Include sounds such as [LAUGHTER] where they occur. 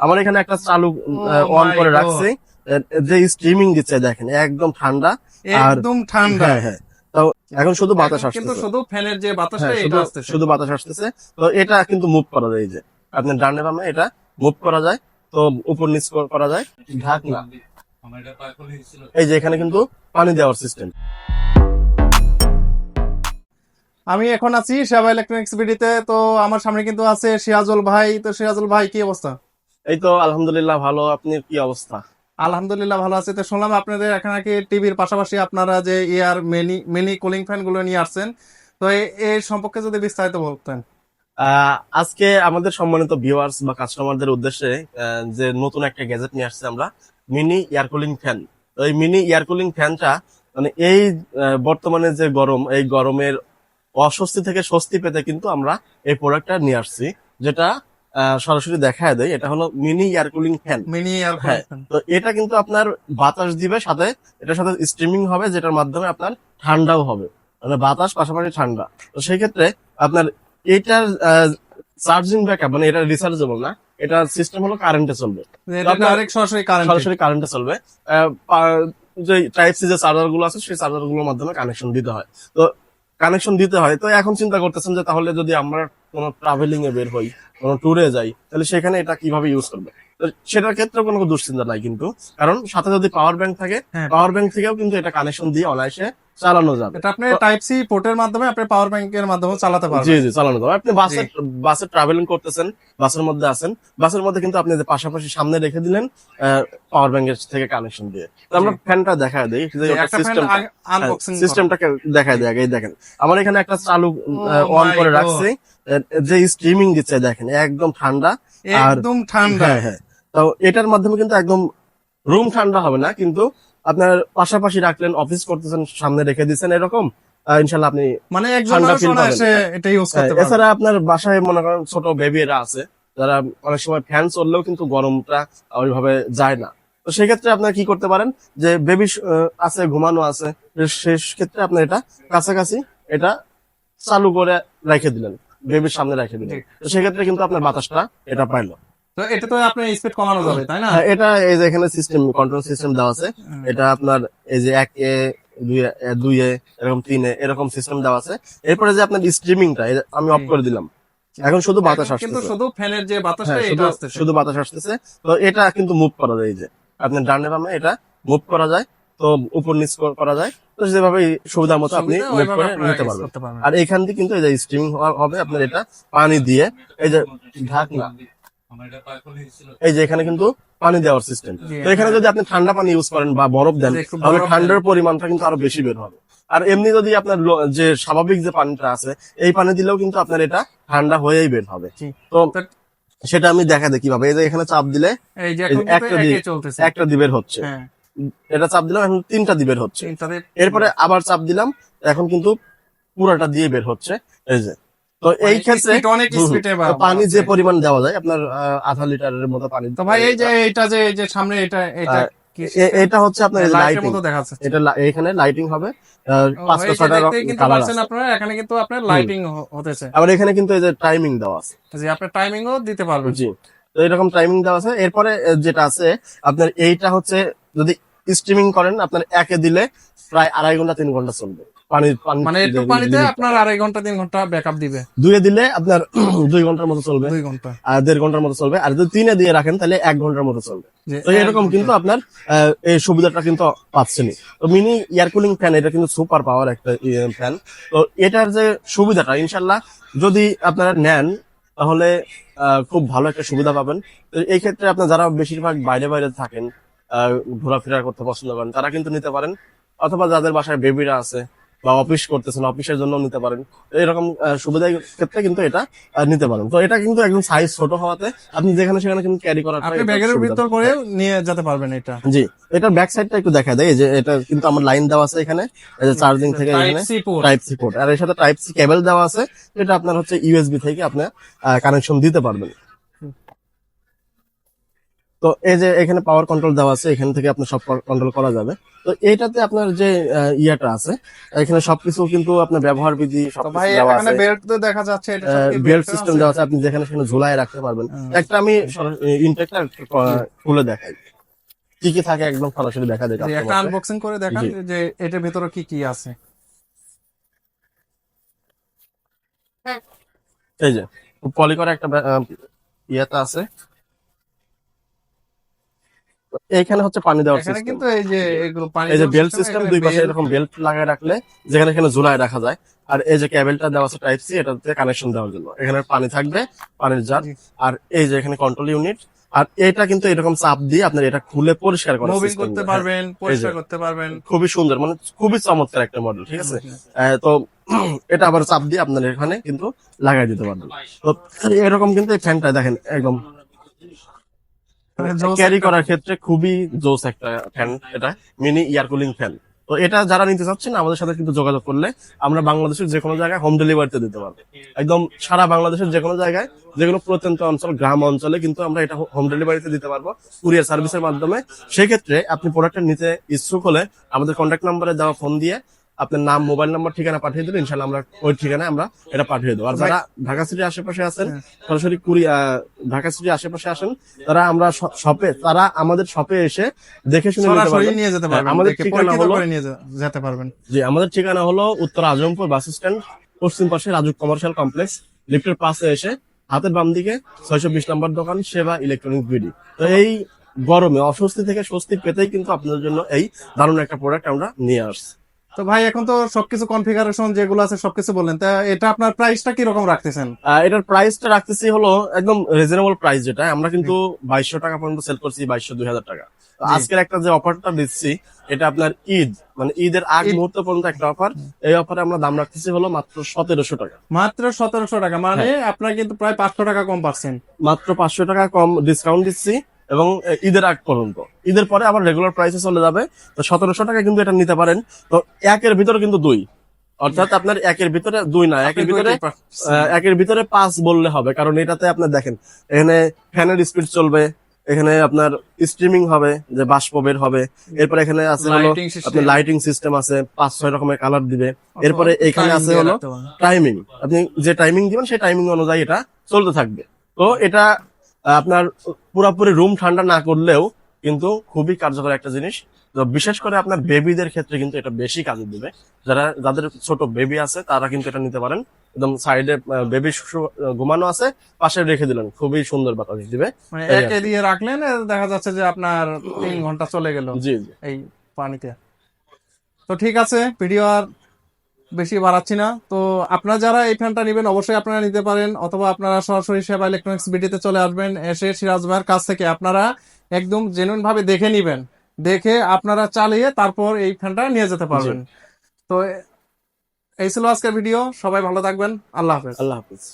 আমার এখানে একটা চালু অন করে. রাখছি। যে স্ট্রিমিং দিচ্ছে দেখেন একদম ঠান্ডা। একদম ঠান্ডা। হ্যাঁ হ্যাঁ। তো এখন শুধু বাতাস এখন কিন্তু শুধু ফ্যানের যে বাতাসটা হ্যাঁ, এটা শুধু শুধু বাতাস আসতেছে। তো এটা কিন্তু মুভ করা যায় যে। আপনার ডানে বামে এটা মুভ করা যায় তো উপর নিচ করা যায়। ঢাকনা। এই যে এখানে কিন্তু পানি দেওয়ার সিস্টেম আমি এখন আছি সেবা ইলেকট্রনিক্স বিডিতে তো আমার সামনে কিন্তু আছে সিরাজুল ভাই। তো সিরাজুল ভাই কি অবস্থা? এই তো আলহামদুলিল্লাহ ভালো। আপনি কি অবস্থা? আলহামদুলিল্লাহ ভালো আছে। তো শুনলাম আপনাদের এখানে নাকি টিভির পাশাপাশি আপনারা যে এয়ার মিনি মিনি কুলিং ফ্যানগুলো নিয়ে আসছেন। তো এই সম্পর্কে যদি বিস্তারিত বলতেন। আজকে আমাদের সম্মানিত ভিউয়ার্স বা কাস্টমারদের উদ্দেশ্যে যে নতুন একটা গ্যাজেট নিয়ে আসছে আমরা মিনি এয়ার কুলিং ফ্যান তো এই মিনি এয়ার কুলিং ফ্যানটা মানে এই বর্তমানে যে গরম এই গরমের অস্বস্তি থেকে স্বস্তি পেতে কিন্তু আমরা এই প্রোডাক্টটা নিয়ে আসছি যেটা সরাসরি দেখায় দেয়। এটা হলো mini air cooling fan mini air হ্যাঁ। তো এটা কিন্তু আপনার বাতাস দিবে সাথে এটার সাথে স্ট্রিমিং হবে যেটার মাধ্যমে আপনার ঠান্ডাও হবে। মানে বাতাস পাশাপাশি ঠান্ডা। তো সেই ক্ষেত্রে আপনার এটার চার্জিং ব্যাকআপ মানে এটা রিচার্জেবল না এটার সিস্টেম হলো কারেন্টে চলবে। এটা সরাসরি কারেন্ট সরাসরি কারেন্টে চলবে। যে টাইপ সি যে চার্জারগুলো আছে সেই চার্জারগুলোর মাধ্যমে কানেকশন দিতে হয়। তো কানেকশন দিতে হয়। তো এখন চিন্তা করতেছেন যে তাহলে যদি আমরা কোনো ট্রাভেলিং এ বের হই কোনো ট্যুরে যাই তাহলে সেখানে এটা কীভাবে ইউজ করবে? সেটার ক্ষেত্রে কোনো দুশ্চিন্তা নাই কিন্তু। কারণ সাথে যদি পাওয়ার ব্যাংক থাকে। পাওয়ার ব্যাংক থেকেও কিন্তু এটা কানেকশন দিয়ে অনায়াসে চালানো যাবে। এটা আপনি টাইপ সি পোর্টের মাধ্যমে আপনি পাওয়ার ব্যাংকের মাধ্যমে চালাতে পারবেন। জি চালানো যাবে। আপনি বাসে বাসে ট্রাভেলিং করতেছেন বাসের মধ্যে আছেন বাসের মধ্যে কিন্তু আপনি যে পাশাপাশি সামনে রেখে দিলেন পাওয়ার ব্যাংকের থেকে কানেকশন দিয়ে। তো আমরা ফ্যানটা দেখায় দিই সিস্টেমটা সিস্টেমটাকে দেখায় দিই আগে দেখেন। আমার এখানে একটা চালু অন করে রাখছি। যে স্ট্রিমিং দিচ্ছে দেখেন একদম ঠান্ডা। একদম ঠান্ডা। হ্যাঁ হ্যাঁ। তো এটার মাধ্যমে কিন্তু একদম রুম ঠান্ডা হবে না কিন্তু আপনার পাশাপাশি রাখলেন অফিস করতেছেন সামনে রেখে দিচ্ছেন এরকম? ইনশাল্লাহ আপনি মানে হ্যাঁ, এছাড়া আপনার বাসায় মনে করেন ছোট বেবিরা আছে যারা অনেক সময় ফ্যান চললেও কিন্তু গরমটা ওইভাবে যায় না। তো সেক্ষেত্রে আপনার কি করতে পারেন? যে বেবি আছে ঘুমানো আছে শেষ ক্ষেত্রে আপনার এটা কাছাকাছি এটা চালু করে রেখে দিলেন বেবির সামনে রেখে দিলেন। তো সেক্ষেত্রে কিন্তু আপনার বাতাসটা এটা পাইলো। তো এটা তো আপনি স্পিড কমানো যাবে তাই না? হ্যাঁ, এটা এই যে এখানে সিস্টেম কন্ট্রোল সিস্টেম দেওয়া আছে এটা আপনার এই যে এক এ দুই এ, এরকম তিন এ এরকম সিস্টেম দেওয়া আছে। এরপরে যে আপনার স্ট্রিমিংটা আমি অফ করে দিলাম। এখন শুধু বাতাস এখন কিন্তু আসতেছে। শুধু ফ্যানের যে বাতাসটা হ্যাঁ, এটা আসতেছে। শুধু বাতাস আসতেছে। তো এটা কিন্তু মুভ করা যায় এই যে। আপনার ডানে বামে এটা মুভ করা যায় তো উপর নিচ করা যায়। তো যেভাবে সুবিধা মতো আপনি মুভ করে নিতে পারবেন। পারবেন। আর এখান থেকে কিন্তু এই যে স্ট্রিমিং হবে আপনার এটা পানি দিয়ে এই যে ঢাকনা এই যে এখানে কিন্তু পানি দেওয়ার সিস্টেম তো এখানে যদি আপনি ঠান্ডা পানি ইউজ করেন বা বরফ দেন তাহলে ঠান্ডার পরিমাণটা কিন্তু আরও বেশি বের হবে। আর এমনি যদি আপনার যে স্বাভাবিক যে পানিটা আছে এই পানি দিলেও কিন্তু আপনার এটা ঠান্ডা হয়েই বের হবে। তো সেটা আমি দেখা দিই কীভাবে এই যে এখানে চাপ দিলে একটা দিয়ে- একে একটা দিবের হচ্ছে। হ্যাঁ। এটা চাপ দিলাম এখন তিনটা দিবের হচ্ছে। এরপরে আবার চাপ দিলাম এখন কিন্তু পুরাটা দিয়ে বের হচ্ছে। এই যে তো এই ক্ষেত্রে অনেক স্পিডে পানি যে পরিমাণ দেওয়া যায় আপনার আধা লিটারের মতো পানি তো ভাই এই যে এটা যে এই যে সামনে এটা এটা হচ্ছে আপনার লাইটিং এটা এখানে লাইটিং হবে পাঁচটা কালার আছে। আপনারা এখানে কিন্তু আপনার লাইটিং হতেছে। আবার এখানে কিন্তু এই যে টাইমিং দেওয়া আছে। যে আপনার টাইমিংও দিতে পারবেন। জি তো এরকম টাইমিং দেওয়া আছে। এরপরে যেটা আছে আপনার এইটা হচ্ছে যদি স্ট্রিমিং করেন আপনার একে দিলে প্রায় আড়াই ঘণ্টা তিন ঘণ্টা চলবে। পানি পানি মানে একটু পানিতে আপনার আড়াই ঘণ্টা তিন ঘণ্টা ব্যাকআপ দিবে। দুয়ে দিলে আপনার [CLEARS THROAT] দুই ঘণ্টার মতো চলবে। দুই ঘণ্টা। আর দেড় ঘণ্টার মতো চলবে। আর যদি তিনে দিয়ে রাখেন তাহলে এক ঘণ্টার মতো চলবে। তো এরকম কিন্তু আপনার এই সুবিধাটা কিন্তু পাচ্ছেনই। তো মিনি এয়ার কুলিং ফ্যান এটা কিন্তু সুপার পাওয়ার একটা ফ্যান তো এটার যে সুবিধাটা ইনশাল্লাহ যদি আপনারা নেন তাহলে আহ, খুব ভালো একটা সুবিধা পাবেন। এই ক্ষেত্রে আপনার যারা বেশিরভাগ বাইরে বাইরে থাকেন আহ, ঘোরাফেরা করতে পছন্দ করেন তারা কিন্তু নিতে পারেন। অথবা যাদের বাসায় বেবিরা আছে বা অফিস করতেছেন অফিসের জন্য নিতে পারেন। এরকম আহ, সুবিধার ক্ষেত্রে কিন্তু এটা নিতে পারেন। তো এটা কিন্তু একদম সাইজ ছোট হওয়াতে আপনি যেখানে সেখানে কিন্তু ক্যারি করার আপনি ব্যাগের ভিতর করে নিয়ে যেতে পারবেন এটা। জি এটার ব্যাক সাইডটা একটু দেখা দেয় যে এটা কিন্তু আমার লাইন দেওয়া আছে এখানে এই যে চার্জিং থেকে টাইপ এখানে C port type C port আর এর সাথে টাইপ সি কেবল দেওয়া আছে এটা আপনার হচ্ছে ইউএসবি থেকে আপনি কানেকশন দিতে পারবেন। তো এই যে এখানে পাওয়ার কন্ট্রোল দেওয়া আছে এখান থেকে আপনার সব কন্ট্রোল করা যাবে। তো এইটাতে আপনার যে আহ, ইয়েটা আছে এখানে সবকিছু কিন্তু আপনার ব্যবহার বিধি দেখা যাচ্ছে এটা বেল্ট সিস্টেম দেওয়া আছে আপনি যেখানে সেখানে ঝুলায় রাখতে পারবেন। একটা আমি ইনটেকটা খুলে দেখাই। কি কি থাকে একদম সরাসরি দেখা যায় একটা আনবক্সিং করে দেখান যে এটার ভিতরে কি কি আছে। এই যে পলি করা একটা আহ, ইয়েটা আছে। এইখানে হচ্ছে পানি দেওয়ার এখানে সিস্টেম কিন্তু এই যে এগুলো পানি এই যে বেল্ট সিস্টেম দুই পাশে এরকম বেল্ট লাগায় রাখলে যেখানে এখানে ঝুলায় রাখা যায়। আর এই যে কেবলটা দেওয়া আছে টাইপ সি এটাতে কানেকশন দেওয়ার জন্য। এখানে পানি থাকবে পানির জার। আর এই যে এখানে কন্ট্রোল ইউনিট আর এটা কিন্তু এরকম চাপ দিয়ে আপনার এটা খুলে পরিষ্কার মুভিং করতে পারবেন পরিষ্কার করতে পারবেন। খুবই সুন্দর মানে খুবই চমৎকার একটা মডেল ঠিক আছে? তো [CLEARS THROAT] এটা আবার চাপ দিয়ে আপনার এখানে কিন্তু লাগাই দিতে পারবেন। তো এরকম কিন্তু এই ফ্যানটা দেখেন একদম ক্যারি একটা- করার ক্ষেত্রে খুবই জোস একটা ফ্যান এটা মিনি এয়ার কুলিং ফ্যান তো এটা যারা নিতে চাচ্ছেন আমাদের সাথে কিন্তু যোগাযোগ করলে আমরা বাংলাদেশের যে কোনো জায়গায় হোম ডেলিভারিতে দিতে পারব। একদম সারা বাংলাদেশের যে কোনো জায়গায় যে কোনো প্রত্যন্ত অঞ্চল গ্রাম অঞ্চলে কিন্তু আমরা এটা হোম ডেলিভারিতে দিতে পারব কুরিয়ার সার্ভিসের মাধ্যমে। সেক্ষেত্রে আপনি প্রোডাক্টটা নিতে ইচ্ছুক হলে আমাদের কন্ট্যাক্ট নাম্বারে দেওয়া ফোন দিয়ে আপনার নাম মোবাইল নাম্বার ঠিকানা পাঠিয়ে দিলে ইনশাল্লাহ আমরা ওই ঠিকানায় আমরা এটা পাঠিয়ে দেবো। আর যারা ঢাকা সিটির আশেপাশে আছেন সরাসরি কুড়ি ঢাকা সিটির আশেপাশে আসেন তারা আমরা শপে তারা আমাদের শপে এসে দেখে শুনে নিয়ে যেতে হ্যাঁ, পারবেন আমাদের ঠিকানা হলো- নিয়ে যেতে পারবেন। জি আমাদের ঠিকানা হলো উত্তর আজমপুর বাস স্ট্যান্ড পশ্চিম পাশে রাজুক কমার্শিয়াল কমপ্লেক্স লিফটের পাশে এসে হাতের বাম দিকে ছয়শো বিশ নম্বর দোকান সেবা ইলেকট্রনিক বিডি। তো এই গরমে অস্বস্তি থেকে স্বস্তি পেতেই কিন্তু আপনাদের জন্য এই দারুণ একটা প্রোডাক্ট আমরা নিয়ে আসছি। তো ভাই এখন তো সবকিছু কনফিগারেশন যেগুলো আছে সবকিছু বললেন। তা এটা আপনার প্রাইসটা কি রকম রাখতেছেন এটার প্রাইসটা রাখতেছি হলো একদম রিজনেবল প্রাইস যেটা। আমরা কিন্তু বাইশশো টাকা পর্যন্ত সেল করছি বাইশশো দুই হাজার টাকা। আজকের একটা যে অফারটা দিচ্ছি এটা আপনার ঈদ। মানে ঈদের আগ মুহূর্ত পর্যন্ত একটা অফার এই অফারে আমরা দাম রাখতেছি হলো মাত্র সতেরোশো টাকা। মাত্র সতেরোশো টাকা মানে হ্যাঁ। আপনার কিন্তু প্রায় পাঁচশো টাকা কম পাচ্ছেন। মাত্র পাঁচশো টাকা কম ডিসকাউন্ট দিচ্ছি। এবং ঈদের আগ পর্যন্ত। ঈদের পরে আবার রেগুলার প্রাইসে চলে যাবে। তো সতেরোশো টাকা কিন্তু এটা নিতে পারেন। তো একের ভিতরে কিন্তু দুই। অর্থাৎ আপনার একের ভিতরে দুই না একের ভিতরে একের ভিতরে পাঁচ বললে হবে। কারণ এটাতে আপনার দেখেন এখানে ফ্যানের স্পিড চলবে এখানে আপনার স্ট্রিমিং হবে যে বাষ্প বের হবে। এরপর এখানে আছে হলো লাইটিং আপনার লাইটিং সিস্টেম আছে পাঁচ ছয় রকমের কালার দিবে। এরপরে এখানে আছে হলো টাইমিং আপনি যে টাইমিং দিবেন সেই টাইমিং অনুযায়ী এটা চলতে থাকবে। তো এটা আপনার পুরোপুরি রুম ঠান্ডা না করলেও কিন্তু খুবই কার্যকর একটা জিনিস। বিশেষ করে আপনার বেবিদের ক্ষেত্রে কিন্তু এটা বেশি কাজে দিবে। যারা যাদের ছোট বেবি আছে তারা কিন্তু এটা নিতে পারেন। একদম সাইডে বেবি ঘুমানো আছে পাশে রেখে দিলেন। খুবই সুন্দর বাতাস দিবে। মানে একে দিয়ে রাখলেন দেখা যাচ্ছে যে আপনার তিন ঘণ্টা চলে গেল জি জি। এই পানিতে। তো ঠিক আছে ভিডিও আর বেশি বাড়াচ্ছি না। তো আপনারা যারা এই ফ্যানটা নেবেন অবশ্যই আপনারা নিতে পারেন অথবা আপনারা সরাসরি সেবা ইলেকট্রনিক্স বিডিতে চলে আসবেন এসে সিরাজ ভাইয়ের কাছ থেকে আপনারা একদম জেনুইন ভাবে দেখে নিবেন। দেখে আপনারা চালিয়ে তারপর এই ফ্যানটা নিয়ে যেতে পারবেন। তো এই ছিল আজকের ভিডিও। সবাই ভালো থাকবেন। আল্লাহ হাফেজ। আল্লাহ হাফিজ।